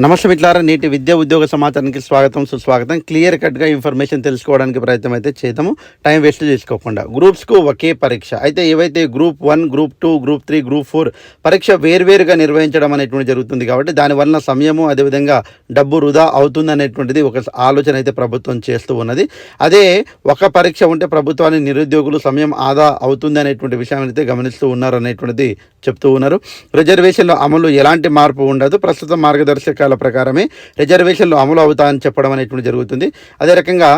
నమస్తే మిట్లారా నేటి విద్యా ఉద్యోగ సమాచారానికి స్వాగతం సుస్వాగతం. క్లియర్ కట్గా ఇన్ఫర్మేషన్ తెలుసుకోవడానికి ప్రయత్నం అయితే చేద్దాము. టైం వేస్ట్ చేసుకోకుండా. గ్రూప్స్కు ఒకే పరీక్ష. అయితే ఏవైతే group one group two group three group four పరీక్ష వేర్వేరుగా నిర్వహించడం అనేటువంటి జరుగుతుంది కాబట్టి దానివల్ల సమయము అదేవిధంగా డబ్బు వృధా అవుతుంది అనేటువంటిది ఒక ఆలోచన అయితే ప్రభుత్వం చేస్తూ ఉన్నది. అదే ఒక పరీక్ష ఉంటే ప్రభుత్వానికి నిరుద్యోగులు సమయం ఆదా అవుతుంది అనేటువంటి విషయాన్ని అయితే గమనిస్తూ ఉన్నారు అనేటువంటిది చెప్తూ ఉన్నారు. రిజర్వేషన్ల అమలు ఎలాంటి మార్పు ఉండదు. ప్రస్తుత మార్గదర్శక నియామకాల ప్రకారమే రిజర్వేషన్లు అమలు అవుతాయని చెప్పడం అనేటువంటి జరుగుతుంది. అదే రకంగా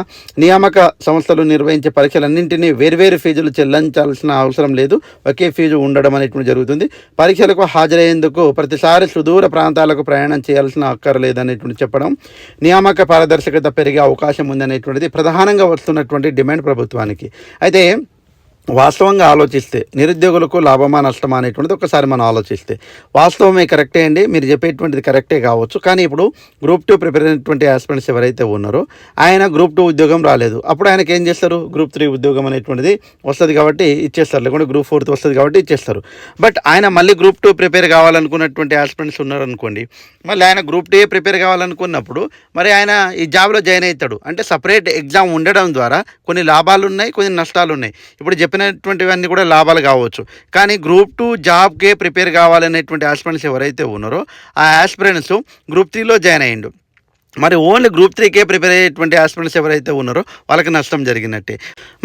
నియామక సంస్థలు నిర్వహించే పరీక్షలన్నింటినీ వేర్వేరు ఫీజులు చెల్లించాల్సిన అవసరం లేదు. ఒకే ఫీజు ఉండడం అనేటువంటి జరుగుతుంది. పరీక్షలకు హాజరయ్యేందుకు ప్రతిసారి సుదూర ప్రాంతాలకు ప్రయాణం చేయాల్సిన అక్కర్లేదనేటువంటి చెప్పడం నియామక పారదర్శకత పెరిగే అవకాశం ఉందనేటువంటిది ప్రధానంగా వస్తున్నటువంటి డిమాండ్ ప్రభుత్వానికి. అయితే వాస్తవంగా ఆలోచిస్తే నిరుద్యోగులకు లాభమా నష్టమా అనేటువంటిది ఒకసారి మనం ఆలోచిస్తే. వాస్తవమే కరెక్టే అండి. మీరు చెప్పేటువంటిది కరెక్టే కావచ్చు. కానీ ఇప్పుడు గ్రూప్ టూ ప్రిపేర్ అయినటువంటి ఆస్పిరెంట్స్ ఎవరైతే ఉన్నారో ఆయన గ్రూప్ టూ ఉద్యోగం రాలేదు. అప్పుడు ఆయనకి ఏం చేస్తారు? గ్రూప్ త్రీ ఉద్యోగం అనేటువంటిది వస్తుంది కాబట్టి ఇచ్చేస్తారు. లేకుంటే గ్రూప్ ఫోర్త్ వస్తుంది కాబట్టి ఇచ్చేస్తారు. బట్ ఆయన మళ్ళీ గ్రూప్ టూ ప్రిపేర్ కావాలనుకున్నటువంటి ఆస్పిరెంట్స్ ఉన్నారనుకోండి మళ్ళీ ఆయన గ్రూప్ టూ ప్రిపేర్ కావాలనుకున్నప్పుడు మరి ఆయన ఈ జాబ్లో జాయిన్ అవుతాడు. అంటే సపరేట్ ఎగ్జామ్ ఉండడం ద్వారా కొన్ని లాభాలు ఉన్నాయి కొన్ని నష్టాలు ఉన్నాయి ఇప్పుడు చెప్పినటువంటివన్నీ కూడా లాభాలు కావచ్చు. కానీ గ్రూప్ టూ జాబ్కే ప్రిపేర్ కావాలనేటువంటి ఆస్పిరెంట్స్ ఎవరైతే ఉన్నారో ఆ ఆస్పిరెంట్స్ గ్రూప్ త్రీలో జాయిన్ అయ్యిండు. మరి ఓన్లీ గ్రూప్ త్రీకే ప్రిపేర్ అయ్యేటువంటి ఆస్పిరెంట్స్ ఎవరైతే ఉన్నారో వాళ్ళకి నష్టం జరిగినట్టే.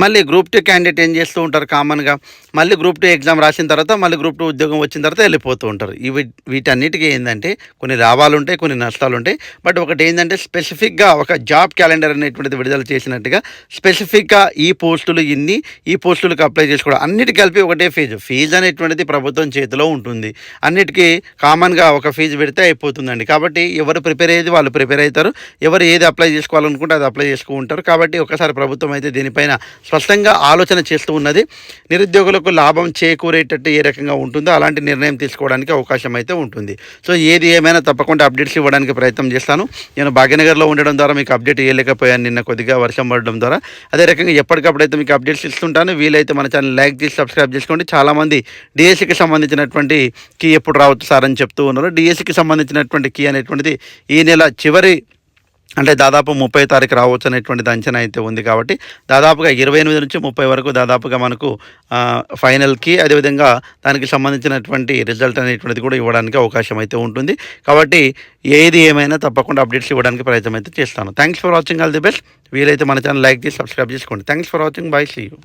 మళ్ళీ గ్రూప్ టూ క్యాండిడేట్ ఏం చేస్తూ ఉంటారు కామన్గా? మళ్ళీ గ్రూప్ టూ ఎగ్జామ్ రాసిన తర్వాత మళ్ళీ గ్రూప్ టూ ఉద్యోగం వచ్చిన తర్వాత వెళ్ళిపోతూ ఉంటారు. ఇవి వీటన్నిటికీ ఏంటంటే కొన్ని లాభాలు ఉంటాయి కొన్ని నష్టాలు ఉంటాయి. బట్ ఒకటి ఏంటంటే స్పెసిఫిక్గా ఒక జాబ్ క్యాలెండర్ అనేటువంటిది విడుదల చేసినట్టుగా స్పెసిఫిక్గా ఈ పోస్టులు ఇన్ని ఈ పోస్టులకు అప్లై చేసుకోవడం అన్నిటి కలిపి ఒకటే ఫీజు. ఫీజు అనేటువంటిది ప్రభుత్వం చేతిలో ఉంటుంది. అన్నిటికీ కామన్గా ఒక ఫీజు పెడితే అయిపోతుందండి. కాబట్టి ఎవరు ప్రిపేర్ అయ్యేది వాళ్ళు ప్రిపేర్ అవుతారు. ఎవరు ఏది అప్లై చేసుకోవాలనుకుంటే అది అప్లై చేసుకుంటారు కాబట్టి ఒకసారి ప్రభుత్వం అయితే దీనిపైన స్పష్టంగా ఆలోచన చేస్తూ ఉన్నది. నిరుద్యోగులకు లాభం చేకూరేటట్టు ఏ రకంగా ఉంటుందో అలాంటి నిర్ణయం తీసుకోవడానికి అవకాశం అయితే ఉంటుంది. సో ఏది ఏమైనా తప్పకుండా అప్డేట్స్ ఇవ్వడానికి ప్రయత్నం చేస్తాను. నేను భాగ్యనగర్లో ఉండడం ద్వారా మీకు అప్డేట్ ఇవ్వలేకపోయాను నిన్న కొద్దిగా వర్షం పడడం ద్వారా. అదే రకంగా ఎప్పటికప్పుడు అయితే మీకు అప్డేట్స్ ఇస్తుంటాను. వీలైతే మన ఛానల్ లైక్ చేసి సబ్స్క్రైబ్ చేసుకోండి. చాలామంది డిఎస్సికి సంబంధించినటువంటి కీ ఎప్పుడు రావచ్చు సార్ అని చెప్తూ ఉన్నారు. డిఎస్సికి సంబంధించినటువంటి కీ అనేటువంటిది ఈ నెల చివరి అంటే దాదాపు ముప్పై తారీఖు రావచ్చు అనేటువంటిది అంచనా అయితే ఉంది కాబట్టి దాదాపుగా ఇరవై ఎనిమిది నుంచి ముప్పై వరకు దాదాపుగా మనకు ఫైనల్కి అదేవిధంగా దానికి సంబంధించినటువంటి రిజల్ట్ అనేటువంటిది కూడా ఇవ్వడానికి అవకాశం అయితే ఉంటుంది. కాబట్టి ఏది ఏమైనా తప్పకుండా అప్డేట్స్ ఇవ్వడానికి ప్రయత్నం అయితే చేస్తాను. Thanks for watching all the best వీలైతే మన ఛానల్ లైక్ చేసి సబ్స్క్రైబ్ చేసుకోండి. Thanks for watching bye see you